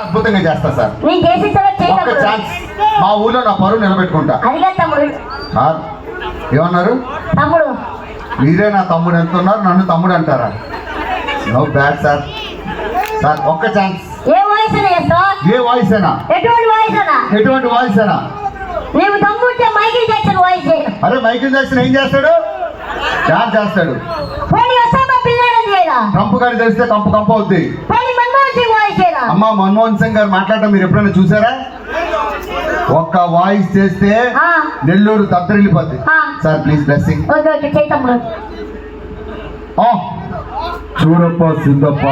అద్భుతంగా చేస్తా సార్. ఒక్క ఛాన్స్. మా ఊళ్ళో నా పరువు నిలబెట్టుకుంటా. సార్ ఏమన్నారు? మీరే నా తమ్ముడు ఎంత ఉన్నారు నన్ను తమ్ముడు అంటారా? నో బ్యాడ్ సార్ సార్ ఒక్క ఛాన్స్. ఏ వాయిస్ అయినా ఎటువంటి వాయిస్. అయినా అరే మైకిల్ జాక్సన్ ఏం చేస్తాడు? డాన్స్ చేస్తాడు. కంపు గారి తెలిస్తే కంపు కంపు అవుద్ది పోనీ మన్మోహన్ సింగ్ వాయిస్ చేయరా అమ్మ మన్మోహన్ సింగ్ గారు మాట్లాడటం మీరు ఎప్పుడైనా చూసారా? ఒక్క వాయిస్ చేస్తే. నెల్లూరు దద్దరిల్లిపోద్ది. ఆ. Sir please blessing. చూడప్ప సిందప్ప.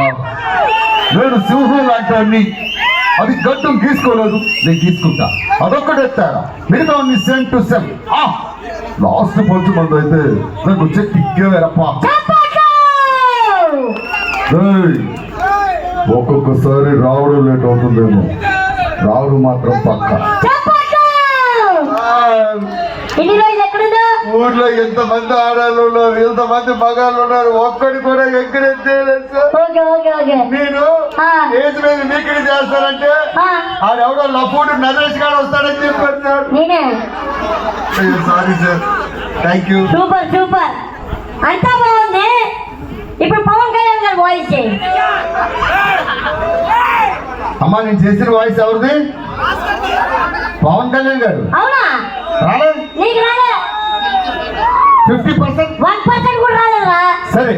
నేను సింహం లాంటి అది గడ్డం గీసుకోలేదు. నేను గీసుకుంటా. అదొక్కటి ఎత్తారా మిగతా సెమ్ టు సెమ్ లాస్ట్ పంచు మంది అయితే నాకు వచ్చే కిక్కే వేరప్ప. ఒక్కొక్కసారి రావడం లేట్ అవుతుందేమో. రావడం మాత్రం పక్క. ఊర్లో ఎంతమంది ఆడాళ్ళు ఉన్నారు ఎంతమంది మగాళ్ళు ఉన్నారు ఒక్కడి కూడా ఎంకరేజ్ చేయలేదు నేను. ఏజ్ మీద మీకిడి చేస్తానంటే ఆ, ఆడెవడో లఫూడు నరేష్ గారు వస్తాడని చెప్పారు sorry. Sir thank you super super. అంతా బాగుంది ఇప్పుడు పవన్ కళ్యాణ్ గారు వాయిస్ చేయి అమ్మా నేను చేసిన వాయిస్ ఎవరిది? పవన్ కళ్యాణ్ గారు. Fifty percent. సరే.